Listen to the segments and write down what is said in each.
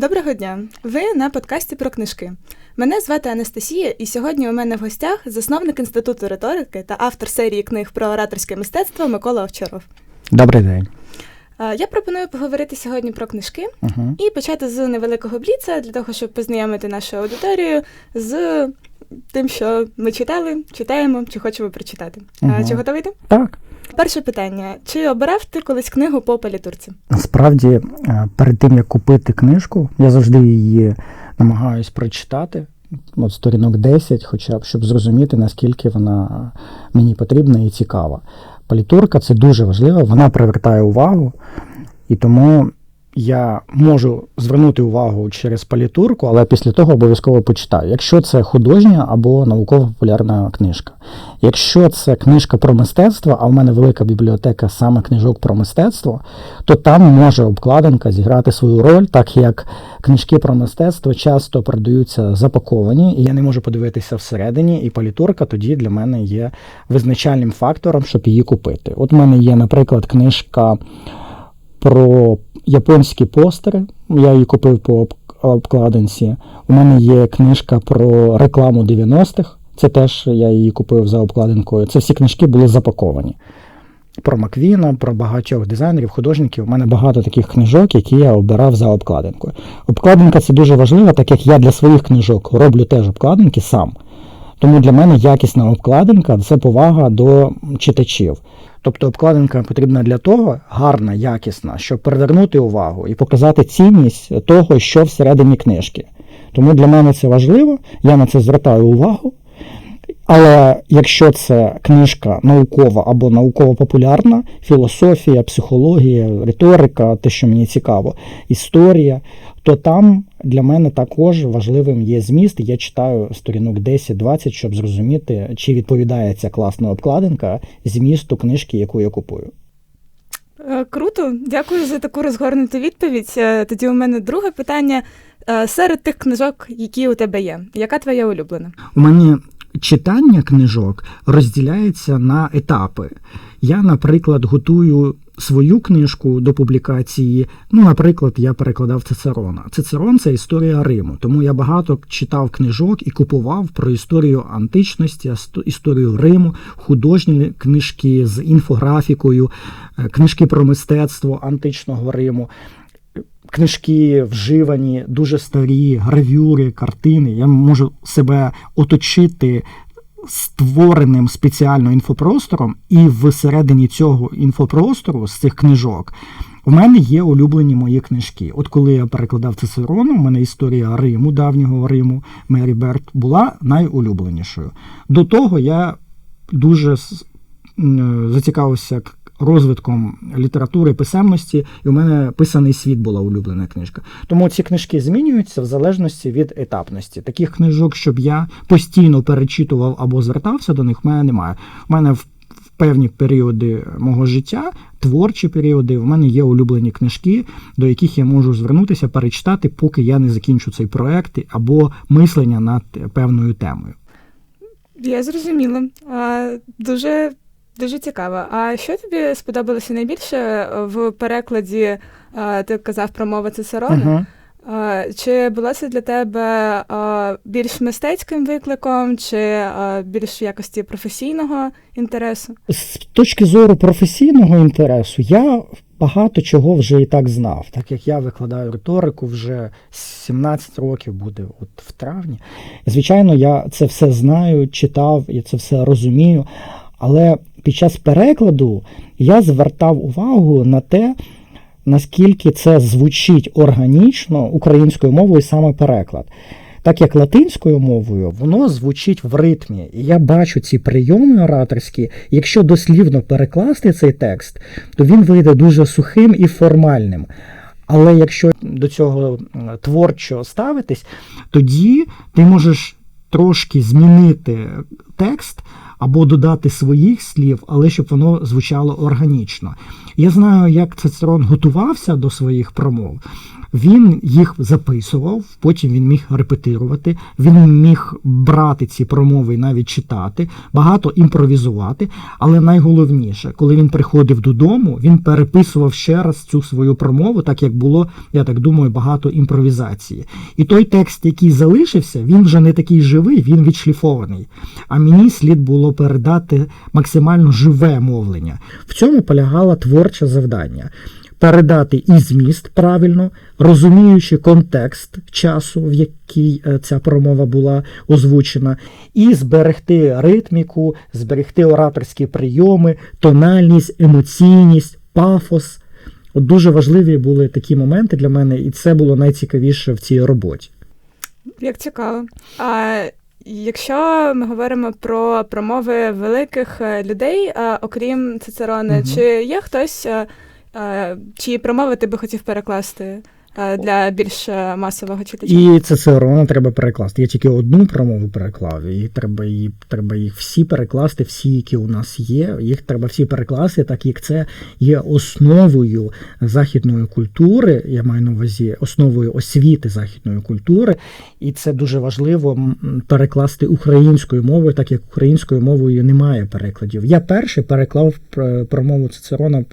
Доброго дня! Ви на подкасті про книжки. Мене звати Анастасія, і сьогодні у мене в гостях засновник інституту риторики та автор серії книг про ораторське мистецтво Микола Овчаров. Добрий день. Я пропоную поговорити сьогодні про книжки Угу. і почати з невеликого бліца для того, щоб познайомити нашу аудиторію з тим, що ми читали, читаємо чи хочемо прочитати. Мгм. Чи готовий ти? Так. Перше питання: чи обирав ти колись книгу по палітурці? Насправді, е, перед тим як купити книжку, я завжди її намагаюсь прочитати. От сторінок 10, хоча б щоб зрозуміти, наскільки вона мені потрібна і цікава. Палітурка це дуже важливо, вона привертає увагу, і тому я можу звернути увагу через палітурку, але після того обов'язково почитаю. Якщо це художня або науково-популярна книжка. Якщо це книжка про мистецтво, а в мене велика бібліотека саме книжок про мистецтво, то там може обкладинка зіграти свою роль, так як книжки про мистецтво часто продаються запаковані, і я не можу подивитися всередині, і палітурка тоді для мене є визначальним фактором, щоб її купити. От в мене є, наприклад, книжка про японські постери. Я її купив по обкладинці. У мене є книжка про рекламу 90-х. Це теж я її купив за обкладинкою. Це всі книжки були запаковані. Про Маквіна, про багатьох дизайнерів, художників. У мене багато таких книжок, які я обирав за обкладинкою. Обкладинка це дуже важливо, так як я для своїх книжок роблю теж обкладинки сам. Тому для мене якісна обкладинка це повага до читачів. Тобто обкладинка потрібна для того, гарна, якісна, щоб привернути увагу і показати цінність того, що всередині книжки. Тому для мене це важливо, я на це звертаю увагу. Але якщо це книжка наукова або науково-популярна, філософія, психологія, риторика, те, що мені цікаво, історія, то там для мене також важливим є зміст. Я читаю сторінок 10-20, щоб зрозуміти, чи відповідає ця класна обкладинка змісту книжки, яку я купую. Е, Круто, дякую за таку розгорнуту відповідь. Е, Тоді у мене друге питання. Е, Серед тих книжок, які у тебе є, яка твоя улюблена? У мене читання книжок розділяється на етапи. Я, наприклад, готую свою книжку до публікації. Ну, наприклад, я перекладав Цицерона. Цицерон це історія Риму, тому я багато читав книжок і купував про історію античності, історію Риму, художні книжки з інфографікою, е, книжки про мистецтво античного Риму. Книжки вживані, дуже старі, гравюри, картини. Я можу себе оточити створеним спеціально інфопростором, і всередині цього інфопростору з цих книжок в мене є улюблені мої книжки. От коли я перекладав Цицерону, у мене історія Риму, давнього Риму, Мері Берт була найулюбленішою. До того я дуже зацікавився к- розвитком літератури, писемності, і у мене писаний світ була улюблена книжка. Тому ці книжки змінюються в залежності від етапності. Таких книжок, щоб я постійно перечитував або звертався до них, в мене немає. У мене в певні періоди мого життя, творчі періоди, в мене є улюблені книжки, до яких я можу звернутися, перечитати, поки я не закінчу цей проект або мислення над певною темою. Я зрозуміла. А, Дуже, дуже цікаво. А що тобі сподобалося найбільше в перекладі? Ти казав про мову Цицерона. Угу. Чи було це для тебе більш мистецьким викликом, чи більш в якості професійного інтересу? З точки зору професійного інтересу, я багато чого вже і так знав, так як я викладаю риторику вже 17 років буде от в травні. Звичайно, я це все знаю, читав, я це все розумію. Але під час перекладу я звертав увагу на те, наскільки це звучить органічно українською мовою саме переклад. Так як латинською мовою воно звучить в ритмі, і я бачу ці прийоми ораторські. Якщо дослівно перекласти цей текст, то він вийде дуже сухим і формальним. Але якщо до цього творчо ставитись, тоді ти можеш трошки змінити текст або додати своїх слів, але щоб воно звучало органічно. Я знаю, як Цицерон готувався до своїх промов. Він їх записував, потім він міг репетирувати, він міг брати ці промови і навіть читати, багато імпровізувати. Але найголовніше, коли він приходив додому, він переписував ще раз цю свою промову, так як було, я так думаю, багато імпровізації. І той текст, який залишився, він вже не такий живий, він відшліфований. А мені слід було передати максимально живе мовлення. В цьому полягало творче завдання. Передати і зміст правильно, розуміючи контекст часу, в який е, ця промова була озвучена, і зберегти ритміку, зберегти ораторські прийоми, тональність, емоційність, пафос. От дуже важливі були такі моменти для мене, і це було найцікавіше в цій роботі. Як цікаво. А якщо ми говоримо про промови великих е, людей, е, окрім Цицерона, Мгм. чи є хтось, е, чиї промови ти би хотів перекласти для більш е, масового читача? І Цицерона треба перекласти. Я тільки одну промову переклав, і треба її, треба їх всі перекласти, всі, які у нас є. Їх треба всі перекласти, так як це є основою західної культури. Я маю на увазі основою освіти західної культури, і це дуже важливо перекласти українською мовою, так як українською мовою немає перекладів. Я перший переклав пр- промову Цицерона.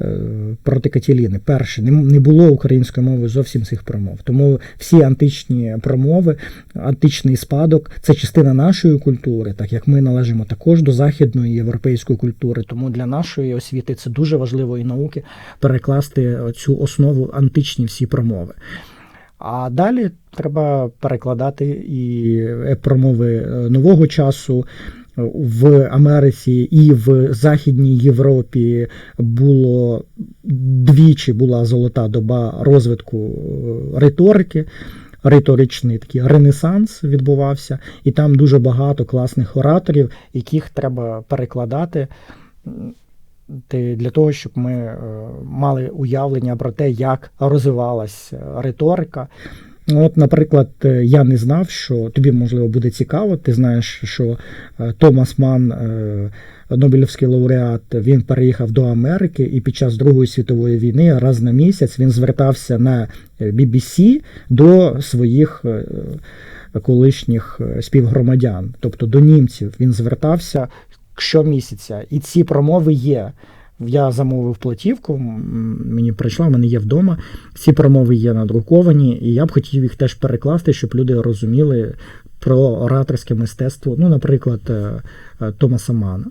Е, проти Катіліни. Перше, не, не було української мови зовсім цих промов. Тому всі античні промови, античний спадок це частина нашої культури, так як ми належимо також до західної європейської культури. Тому для нашої освіти це дуже важливо і науки перекласти цю основу античні всі промови. А далі треба перекладати і е, промови е, нового часу. В Америці і в Західній Європі було двічі була золота доба розвитку е, риторики. Риторичний такий ренесанс відбувався, і там дуже багато класних ораторів, яких треба перекладати для того, щоб ми е, мали уявлення про те, як розвивалась е, риторика. От, наприклад, е, я не знав, що тобі можливо буде цікаво. Ти знаєш, що е, Томас Ман, е, Нобелівський лауреат, він переїхав до Америки, і під час Другої світової війни раз на місяць він звертався на BBC до своїх колишніх співгромадян, тобто до німців. Він звертався щомісяця, і ці промови є. Я замовив платівку, мені прийшла, в мене є вдома. Ці промови є надруковані, і я б хотів їх теж перекласти, щоб люди розуміли про ораторське мистецтво, ну, наприклад, е, е, Томаса Мана.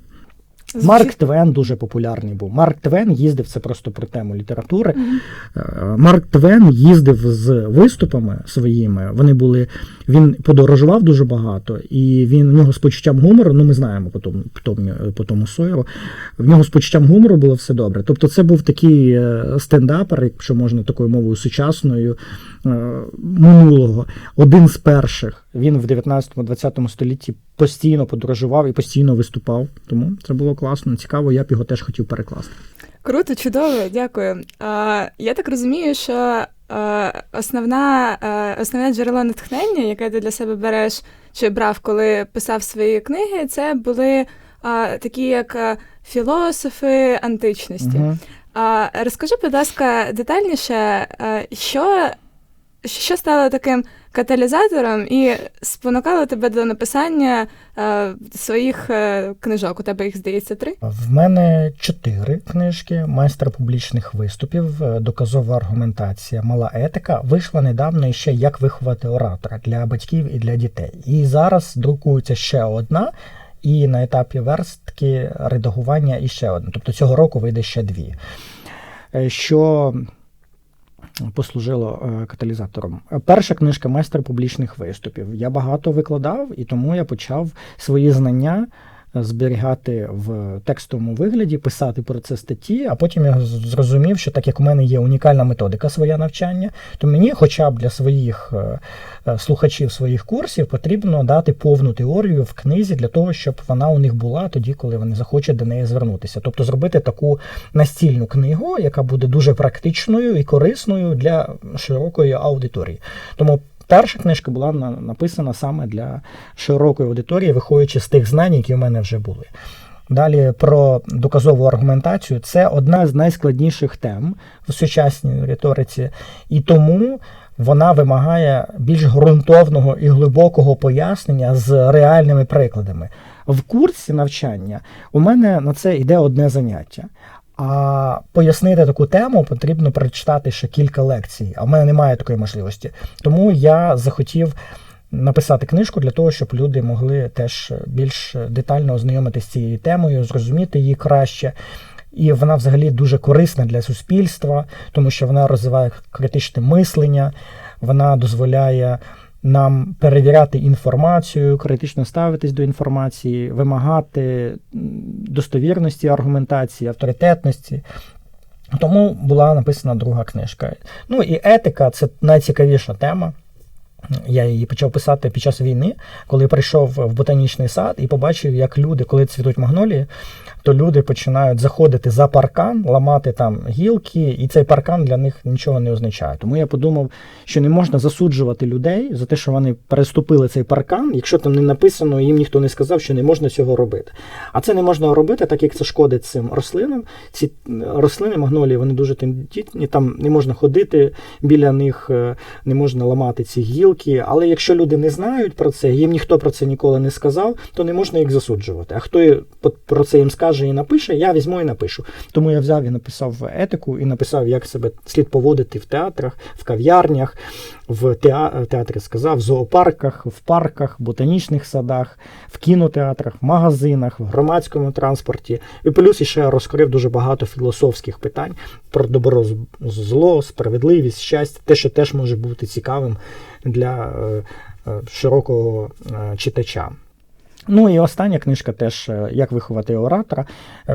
Звучить- Марк Твен дуже популярний був. Марк Твен їздив це просто про тему літератури. Е, Марк Твен їздив з виступами своїми. Вони були. Він подорожував дуже багато, і він у нього з почуттям гумору. Ну, ми знаємо по тому, по тому, Сойеру. В нього з почуттям гумору було все добре. Тобто, це був такий е, стендапер, якщо можна такою мовою сучасною е, минулого. Один з перших. Він в 19-20 столітті постійно подорожував і постійно виступав. Тому це було класно, цікаво. Я б його теж хотів перекласти. Круто, чудово, дякую. А, я так розумію, що а, основна, а, основне джерело натхнення, яке ти для себе береш чи брав, коли писав свої книги, це були а, такі як філософи античності. А, розкажи, будь ласка, детальніше, що, що стало таким каталізатором і спонукало тебе до написання а, своїх е, книжок? У тебе їх здається три? В мене чотири книжки: майстер публічних виступів, е, доказова аргументація, мала етика. Вийшла недавно іще як виховати оратора для батьків і для дітей. І зараз друкується ще одна. І на етапі верстки редагування іще одна. Тобто цього року вийде ще дві. Е, Що послужило е, каталізатором. Перша книжка майстер публічних виступів. Я багато викладав, і тому я почав свої знання зберігати в текстовому вигляді, писати про це статті, а потім я зрозумів, що так як у мене є унікальна методика своє навчання, то мені, хоча б для своїх е, е, слухачів своїх курсів, потрібно дати повну теорію в книзі для того, щоб вона у них була тоді, коли вони захочуть до неї звернутися. Тобто зробити таку настільну книгу, яка буде дуже практичною і корисною для широкої аудиторії. Тому перша книжка була на- написана саме для широкої аудиторії, виходячи з тих знань, які в мене вже були. Далі про доказову аргументацію це одна з найскладніших тем в сучасній риториці, і тому вона вимагає більш ґрунтовного і глибокого пояснення з реальними прикладами. В курсі навчання у мене на це йде одне заняття. А пояснити таку тему потрібно прочитати ще кілька лекцій. А в мене немає такої можливості. Тому я захотів написати книжку для того, щоб люди могли теж більш детально ознайомитися з цією темою, зрозуміти її краще. І вона взагалі дуже корисна для суспільства, тому що вона розвиває критичне мислення, вона дозволяє нам перевіряти інформацію, критично ставитись до інформації, вимагати достовірності аргументації, авторитетності. Тому була написана друга книжка. Ну і етика це найцікавіша тема. Я її почав писати під час війни, коли прийшов в ботанічний сад і побачив, як люди, коли цвітуть магнолії, то люди починають заходити за паркан, ламати там гілки, і цей паркан для них нічого не означає. Тому я подумав, що не можна засуджувати людей за те, що вони переступили цей паркан, якщо там не написано, їм ніхто не сказав, що не можна цього робити. А це не можна робити, так як це шкодить цим рослинам. Ці рослини магнолії, вони дуже тендітні, там не можна ходити біля них, е, не можна ламати ці гілки. Але якщо люди не знають про це, їм ніхто про це ніколи не сказав, то не можна їх засуджувати. А хто про це їм скаже? скаже і напише, я візьму і напишу. Тому я взяв і написав етику і написав, як себе слід поводити в театрах, в кав'ярнях, в театрі сказав, в зоопарках, в парках, ботанічних садах, в кінотеатрах, в магазинах, в громадському транспорті. І плюс ще розкрив дуже багато філософських питань про добро, зло, справедливість, щастя, те, що теж може бути цікавим для е, е, широкого е, читача. Ну і остання книжка теж як виховати оратора.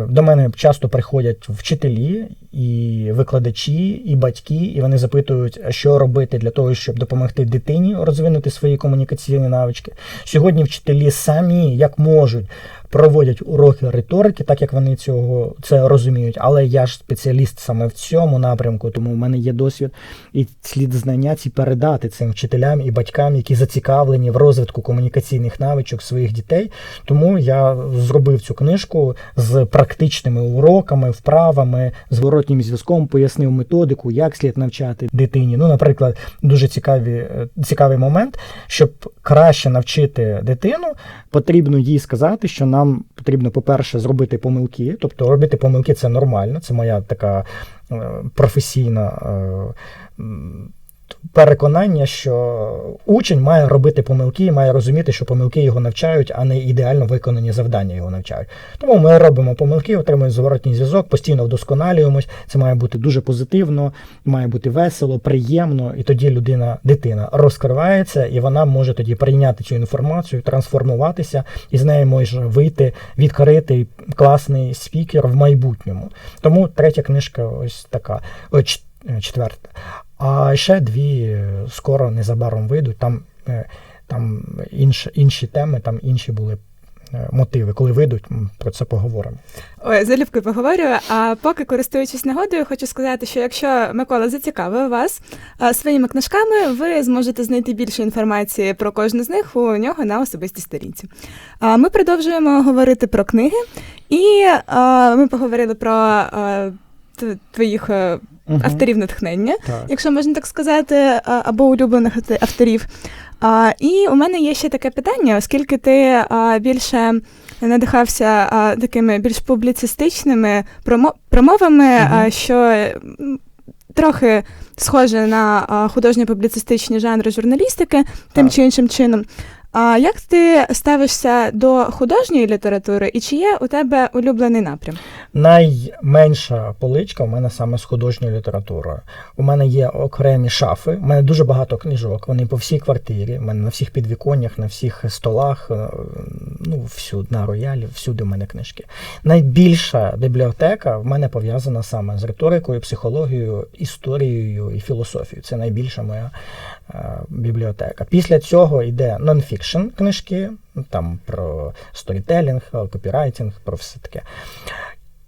До мене часто приходять вчителі і викладачі, і батьки, і вони запитують, що робити для того, щоб допомогти дитині розвинути свої комунікаційні навички. Сьогодні вчителі самі як можуть проводять уроки риторики, так як вони цього це розуміють. Але я ж спеціаліст саме в цьому напрямку, тому в мене є досвід і слід знання ці передати цим вчителям і батькам, які зацікавлені в розвитку комунікаційних навичок своїх дітей. Тому я зробив цю книжку з практичними уроками, вправами, зворотнім зв'язком, пояснив методику, як слід навчати дитині. Ну, наприклад, дуже цікаві, цікавий момент, щоб краще навчити дитину, потрібно їй сказати, що нам потрібно, по-перше, зробити помилки. Тобто робити помилки це нормально, це моя така е, професійна е, переконання, що учень має робити помилки, має розуміти, що помилки його навчають, а не ідеально виконані завдання його навчають. Тому ми робимо помилки, отримуємо зворотній зв'язок, постійно вдосконалюємось. Це має бути дуже позитивно, має бути весело, приємно, і тоді людина, дитина розкривається, і вона може тоді прийняти цю інформацію, трансформуватися, і з неї може вийти відкритий класний спікер в майбутньому. Тому третя книжка ось така. О, четверта. А ще дві е, скоро незабаром вийдуть. Там е, там інш, інші теми, там інші були е, мотиви. Коли вийдуть, про це поговоримо. Ой, залюбки поговорю. А поки користуючись нагодою, хочу сказати, що якщо Микола зацікавив вас своїми книжками, ви зможете знайти більше інформації про кожну з них у нього на особистій сторінці. А ми продовжуємо говорити про книги, і ми поговорили про твоїх угу. авторів натхнення, так. якщо можна так сказати, або улюблених авторів. А, І у мене є ще таке питання, оскільки ти а, більше надихався а, такими більш публіцистичними промо промовами, угу. а, що трохи схоже на художньо-публіцистичні жанри журналістики, тим так. чи іншим чином. А як ти ставишся до художньої літератури, і чи є у тебе улюблений напрям? Найменша поличка у мене саме з художньою літературою. У мене є окремі шафи. У мене дуже багато книжок. Вони по всій квартирі. У мене на всіх підвіконнях, на всіх столах, е, ну всюди на роялі, всюди в мене книжки. Найбільша бібліотека в мене пов'язана саме з риторикою, психологією, історією і філософією. Це найбільша моя е, бібліотека. Після цього йде нонфікшн книжки, там про сторітелінг, копірайтинг, про все таке.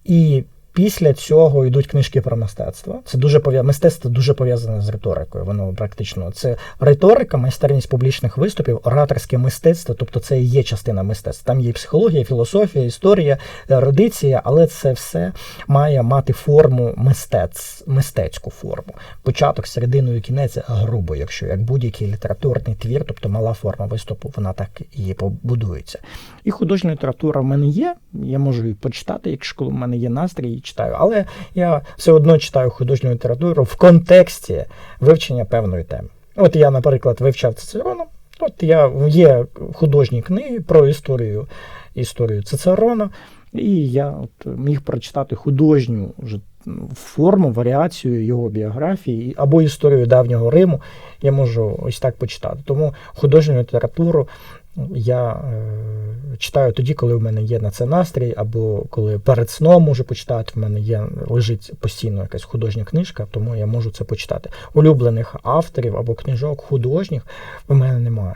І Після цього йдуть книжки про мистецтво. Це дуже пов'я... мистецтво дуже пов'язане з риторикою. Воно практично це риторика, майстерність публічних виступів, ораторське мистецтво, тобто це і є частина мистецтва. Там є і психологія, філософія, історія, ерудиція, але це все має мати форму мистець, мистецьку форму. Початок, середину і кінець грубо, якщо як будь-який літературний твір, тобто мала форма виступу, вона так і побудується. І художня література в мене є. Я можу її почитати, якщо коли в мене є настрій, і читаю. Але я все одно читаю художню літературу в контексті вивчення певної теми. От я, наприклад, вивчав Цицерона. От я є художні книги про історію, історію Цицерона, і я от міг прочитати художню вже форму, варіацію його біографії або історію давнього Риму. Я можу ось так почитати. Тому художню літературу я е, читаю тоді, коли в мене є на це настрій, або коли перед сном можу почитати. В мене є лежить постійно якась художня книжка, тому я можу це почитати. Улюблених авторів або книжок художніх в мене немає.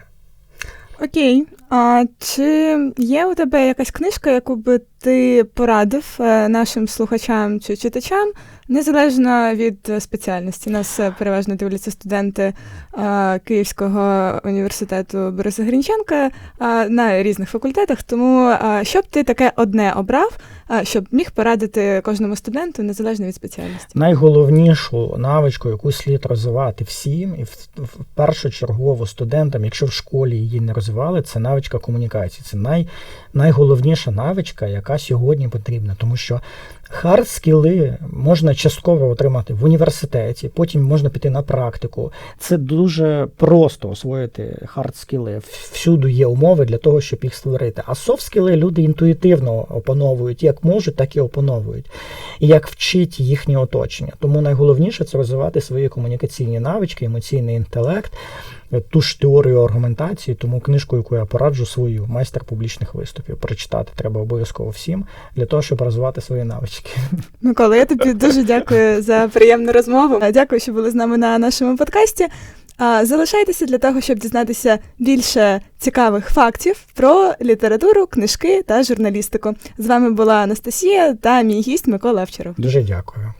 Окей. А чи є у тебе якась книжка, яку би ти порадив е, нашим слухачам чи читачам, незалежно від спеціальності? Нас е, переважно дивляться студенти е, Київського університету Бориса Грінченка на різних факультетах. Тому що б ти таке одне обрав, щоб міг порадити кожному студенту незалежно від спеціальності? Найголовнішу навичку, яку слід розвивати всім, і в, в першочергово студентам, якщо в школі її не розвивали, це навичка комунікації. Це най, найголовніша навичка, яка сьогодні потрібна, тому що хард скіли можна частково отримати в університеті, потім можна піти на практику. Це дуже просто освоїти хард скіли. Всюди є умови для того, щоб їх створити. А софт скіли люди інтуїтивно опановують, як можуть, так і опановують, і як вчить їхнє оточення. Тому найголовніше це розвивати свої комунікаційні навички, емоційний інтелект. Ту ж теорію аргументації, тому книжку, яку я пораджу свою майстер публічних виступів, прочитати треба обов'язково всім для того, щоб розвивати свої навички. Микола, я тобі дуже дякую за приємну розмову. Дякую, що були з нами на нашому подкасті. Залишайтеся для того, щоб дізнатися більше цікавих фактів про літературу, книжки та журналістику. З вами була Анастасія та мій гість Микола Авчаров. Дуже дякую.